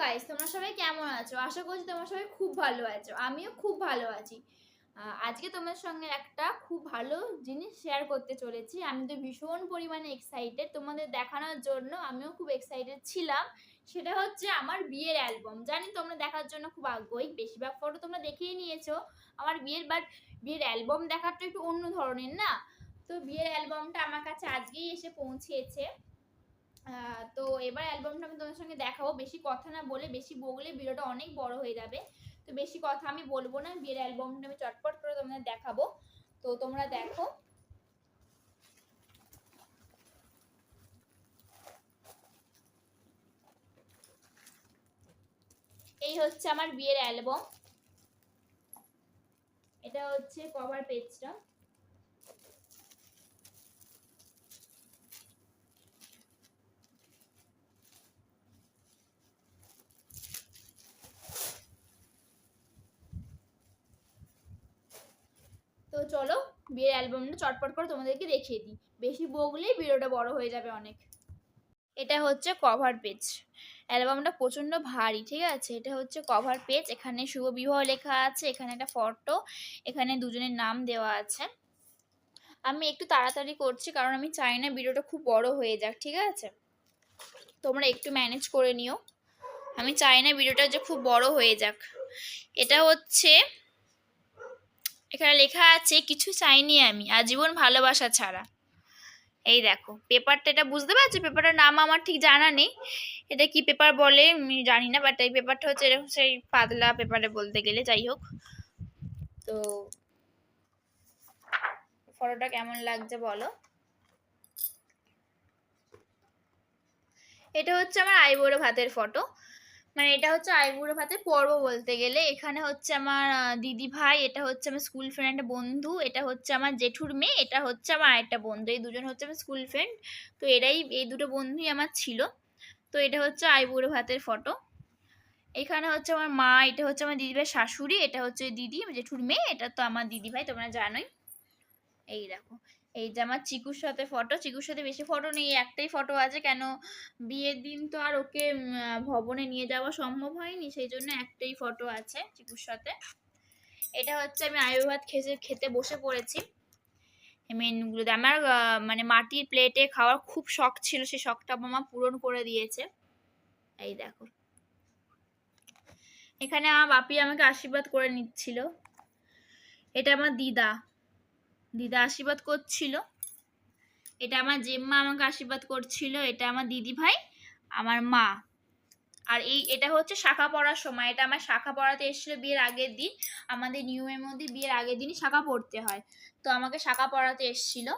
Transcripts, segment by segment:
Guys তোমরা সবাই কেমন আছো? আশা করছি তোমরা সবাই খুব ভালো আছো। আমিও খুব ভালো আছি। আজকে তোমার সঙ্গে একটা খুব ভালো জিনিস শেয়ার করতে চলেছি। আমি তো ভীষণ পরিমাণে এক্সাইটেড তোমাদের দেখানোর জন্য। আমিও খুব এক্সাইটেড ছিলাম। সেটা হচ্ছে আমার বিয়ের অ্যালবাম জানি তোমরা দেখার জন্য খুব আগ্রহী। বেশিরভাগ ফটো তোমরা দেখেই নিয়েছো। আমার বিয়ের বাট বিয়ের অ্যালবাম দেখাটা একটু অন্য ধরনের না? তো বিয়ের অ্যালবামটা আমার কাছে আজকেই এসে পৌঁছেছে। তো এবার অ্যালবামটা আমি তোমার সঙ্গে দেখাবো। বেশি কথা না বলে, বেশি বগলে ভিডিওটা অনেক বড় হয়ে যাবে। তো বেশি কথা আমি বলব না, বিয়ের অ্যালবামটা আমি চটপট করে তোমাদের দেখাবো। তো তোমরা দেখো। এই হচ্ছে আমার বিয়ের অ্যালবাম এটা হচ্ছে কভার পেজটা তো চলো বিয়ের অ্যালবামটা চটপট করে তোমাদেরকে দেখিয়ে দিই। বেশি বগলেই ভিডিওটা বড় হয়ে যাবে অনেক। এটা হচ্ছে কভার পেজ অ্যালবামটা প্রচণ্ড ভারী, ঠিক আছে? এটা হচ্ছে কভার পেজ এখানে শুভ বিবাহ লেখা আছে, এখানে একটা ফটো এখানে দুজনের নাম দেওয়া আছে। আমি একটু তাড়াতাড়ি করছি কারণ আমি চাই না ভিডিওটা খুব বড় হয়ে যাক, ঠিক আছে? তোমরা একটু ম্যানেজ করে নিও। আমি চাই না ভিডিওটা যে খুব বড় হয়ে যাক। এটা হচ্ছে এখানে লেখা আছে, কিছু চাইনি আমি, আজীবন ভালোবাসা ছাড়া। এই দেখো, পেপারটা এটা বুঝতে পারছ? পেপারটার নাম আমার ঠিক জানা নেই। এটা কি পেপার বলে আমি জানি না বাট এই পেপারটা হচ্ছে এরকম সেই পাতলা পেপারে বলতে গেলে, যাই হোক। তো ফটোটা কেমন লাগছে বলো? এটা হচ্ছে আমার আইবুড়ো ভাতের ফটো। মানে এটা হচ্ছে আইবুড়ো ভাতের পর্ব বলতে গেলে। এখানে হচ্ছে আমার দিদি ভাই এটা হচ্ছে আমার স্কুল ফ্রেন্ড বন্ধু, এটা হচ্ছে আমার জেঠুর মেয়ে, এটা হচ্ছে আমার আরেকটা বন্ধু। এই দুজন হচ্ছে আমার স্কুল ফ্রেন্ড তো এরাই, এই দুটো বন্ধুই আমার ছিল। তো এটা হচ্ছে আইবুড়ো ভাতের ফটো এখানে হচ্ছে আমার মা, এটা হচ্ছে আমার দিদিভাই শাশুড়ি, এটা হচ্ছে দিদি, জেঠুর মেয়ে, এটা তো আমার দিদি ভাই তোমরা জানোই। এই দেখো। এই যে আমার চিকুর সাথে ফটো, চিকুর সাথে বেশি ফটো নেই, একটাই ফটো আছে। কেন? বিয়ের দিন তো আর ওকে ভবনে নিয়ে যাওয়া সম্ভব হয়নি, সেই জন্য একটাই ফটো আছে চিকুর সাথে। এটা হচ্ছে আমি আয়ু ভাত খেতে খেতে বসে পড়েছি। মেনুগুলোতে আমার মানে মাটির প্লেটে খাওয়ার খুব শখ ছিল, সেই শখটা মামা পূরণ করে দিয়েছে। এই দেখো। এখানে আমার বাপি আমাকে আশীর্বাদ করে নিচ্ছিল। এটা আমার দিদা। দিদা আশীর্বাদ করছিল। এটা আমার জেম্মা আমাকে আশীর্বাদ করছিল, এটা আমার দিদি ভাই, আমার মা। আর এই, এটা হচ্ছে শাখা পড়ার সময়, এটা আমার শাখা পড়াতে এসেছিল বিয়ের আগের দিন। আমাদের নিয়মের মধ্যে বিয়ের আগের দিনই শাখা পড়তে হয়। তো আমাকে শাখা পড়াতে এসেছিল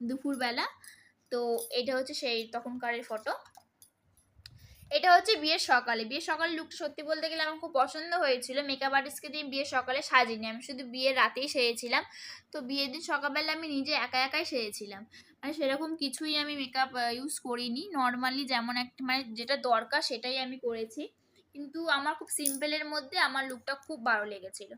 দুপুরবেলা। তো এটা হচ্ছে সেই তখনকারের ফটো এটা হচ্ছে বিয়ের সকালে। বিয়ের সকালে লুকটা সত্যি বলতে গেলে আমার খুব পছন্দ হয়েছিল। মেকআপ আর্টিস্টকে দিয়ে বিয়ের সকালে সাজিনি। আমি শুধু বিয়ের রাতেই সেরেছিলাম তো বিয়ের দিন সকালবেলা আমি নিজে একা একাই সেরেছিলাম মানে সেরকম কিছুই আমি মেকআপ ইউজ করিনি। নর্মালি যেমন একটা মানে যেটা দরকার সেটাই আমি করেছি। কিন্তু আমার খুব সিম্পলের মধ্যে আমার লুকটা খুব ভালো লেগেছিল।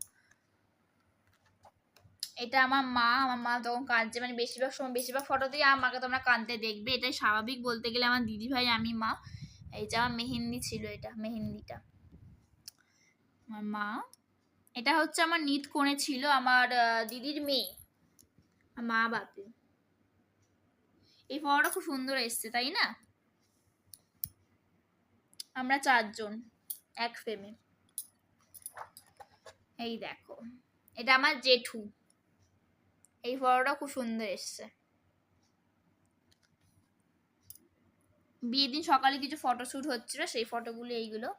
এটা আমার মা আমার মা তখন কাঁদছে। মানে বেশিরভাগ সময়, বেশিরভাগ ফটোতেই আমাকে তোমরা কাঁদতে দেখবে। এটাই স্বাভাবিক বলতে গেলে আমার দিদি ভাই আমি মা। এই যে আমার মেহেন্দি ছিল এটা, মেহেন্দিটা। আমার মা, এটা হচ্ছে আমার নিত কোণে ছিল আমার দিদির মেয়ে মা বাপি এই ফটোটা খুব সুন্দর এসছে, তাই না? আমরা চারজন, এক ফ্রেমে এই দেখো, এটা আমার জেঠু। এই ফটোটা খুব সুন্দর এসছে। বিয়ের দিন সকালে কিছু ফটোশ্যুট হচ্ছিল, সেই ফটোগুলো এইগুলো।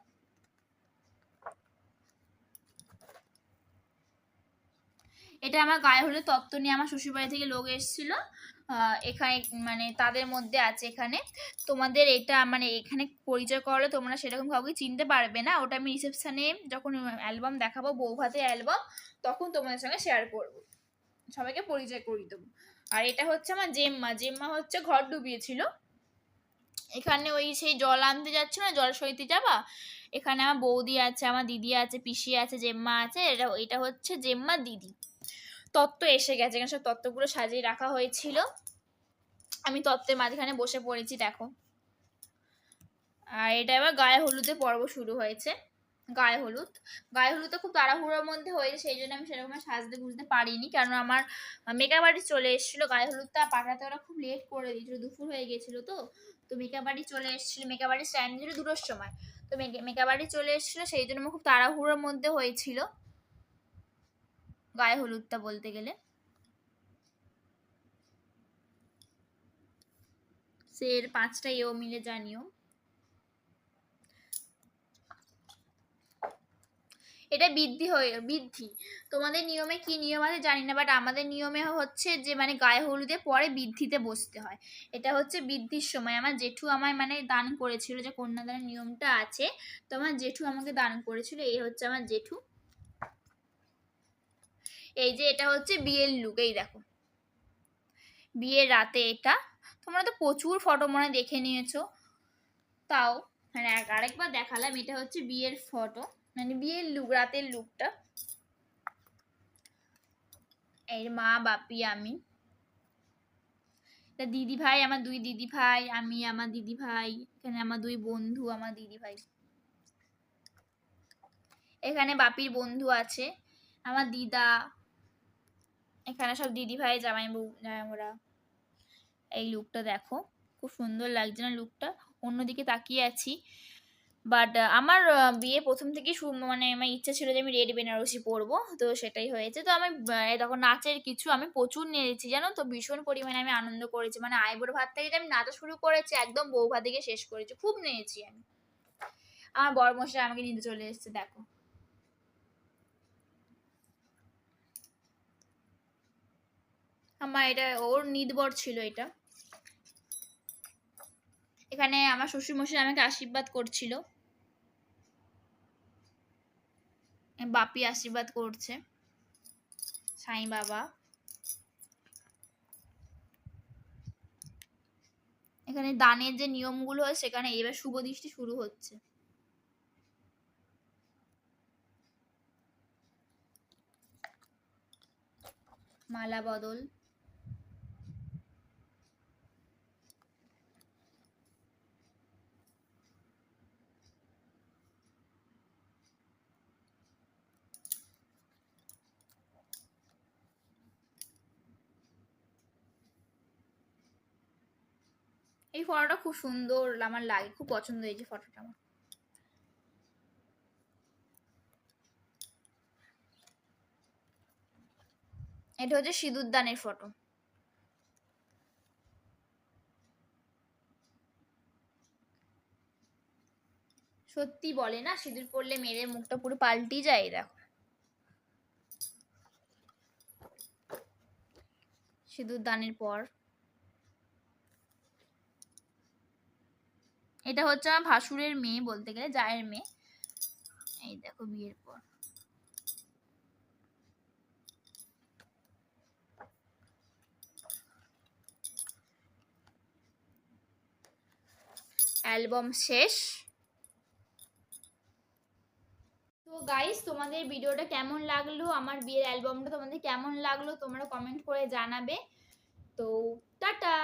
এটা আমার গায়ে হলে তত্ত্ব নিয়ে আমার শ্বশুরবাড়ি থেকে লোক এসেছিল। এখানে মানে তাদের মধ্যে আছে এখানে। তোমাদের এটা মানে এখানে পরিচয় করলে তোমরা সেরকম কাউকে চিনতে পারবে না। ওটা আমি রিসেপশানে যখন অ্যালবাম দেখাবো বউ ভাতে অ্যালবাম তখন তোমাদের সঙ্গে শেয়ার করব। সবাইকে পরিচয় করিয়ে দেবো। আর এটা হচ্ছে আমার জেম্মা। জেম্মা হচ্ছে ঘর ডুবিয়েছিল। এখানে ওই সেই জল আনতে যাচ্ছ না, জল সইতে যাবা? এখানে আমার বৌদি আছে, আমার দিদি আছে, পিসি আছে, জেম্মা আছে এটা এটা হচ্ছে জেম্মা দিদি। তত্ত্ব এসে গেছে, এখানে সব তত্ত্বগুলো সাজিয়ে রাখা হয়েছিল। আমি তত্ত্বের মাঝখানে বসে পড়েছি, দেখো। আর এটা এবার গায়ে হলুদে পর্ব শুরু হয়েছে, গায়ে হলুদ। গায়ে হলুদটা খুব তাড়াহুড়োর মধ্যে হয়েছে, সেই জন্য আমি সেরকম সাজতে বুঝতে পারিনি কারণ আমার মেকআপ আর্টিস্ট চলে এসেছিল, গায়ে হলুদটা পাঠাতে, ওরা খুব লেট করে দিয়েছিল, দুপুর হয়ে গেছিল তো। তো আর্টিস্ট চলে এসেছিল আর্টিস্ট টাইম দিল দুটোর সময়। তো আর্টিস্ট চলে এসেছিল, সেই জন্য খুব তাড়াহুড়োর মধ্যে হয়েছিল। গায়ে হলুদটা বলতে গেলে। সে এর পাঁচটা এও মিলে জানিও এটা বৃদ্ধি হয়ে, বৃদ্ধি। তোমাদের নিয়মে কি নিয়ম আছে জানি না বাট আমাদের নিয়মে হচ্ছে যে মানে গায়ে হলুদে পরে বৃদ্ধিতে বসতে হয়। এটা হচ্ছে বৃদ্ধির সময়। আমার জেঠু আমায় মানে দান করেছিল যে, কন্যাদানের নিয়মটা আছে। তো আমার জেঠু আমাকে দান করেছিল। এই হচ্ছে আমার জেঠু। এই যে, এটা হচ্ছে বিয়ের লুক এই দেখো। বিয়ের রাতে এটা। তোমরা তো প্রচুর ফটো মনে দেখে নিয়েছো। তাও মানে আরেকবার দেখালাম। এটা হচ্ছে বিয়ের ফটো মানে বিয়ের লুক রাতের লুকটা এর মা, বাপি, আমি। দিদি ভাই আমার দুই দিদি ভাই আমি, আমার দিদি ভাই এখানে আমার দুই বন্ধু, আমার দিদি ভাই এখানে বাপির বন্ধু আছে, আমার দিদা। এখানে সব দিদি ভাই জামাই বউ ওরা এই লুকটা দেখো, খুব সুন্দর লাগছে না লুকটা অন্যদিকে তাকিয়ে আছি। বাট আমার বিয়ে প্রথম থেকেই মানে আমার ইচ্ছা ছিল যে আমি রেড বেনারসি পরবো, তো সেটাই হয়েছে। তো আমি তখন নাচের কিছু আমি প্রচুর নিয়েছি জানো তো? ভীষণ পরিমাণে আমি আনন্দ করেছি। মানে আইবুড়ো ভাত থেকে যে আমি নাচা শুরু করেছি, একদম বউ ভাত থেকে শেষ করেছি। খুব নিয়েছি আমি। আমার বড় মশাই আমাকে নিতে চলে এসছে, দেখো। আমার এটা, ওর নিদবর ছিল এটা। এখানে আমার শ্বশুরমশাই আমাকে আশীর্বাদ করছিল। বাপি আশীর্বাদ করছে। সাই বাবা। এখানে দানের যে নিয়মগুলো হয়, সেখানে এবার শুভ দৃষ্টি শুরু হচ্ছে। মালা বদল। এই ফটোটা খুব সুন্দর, আমার লাগে খুব পছন্দ হয়েছে ফটোটা আমার। এটা হচ্ছে সিঁদুর দানের ফটো। সত্যি বলে না, সিঁদুর পড়লে মেয়েদের মুখটা পুরো পাল্টি যায়, দেখো। সিঁদুর দানের পর এটা হচ্ছে আমার ভাসুরের মেয়ে বলতে গেলে, জায়ের মেয়ে। এই দেখো বিয়ের পর। অ্যালবাম শেষ। তো গাইস তোমাদের ভিডিওটা কেমন লাগল? আমার বিয়ের অ্যালবামটা তোমাদের কেমন লাগল? তোমরা কমেন্ট করে জানাবে। তো টাটা!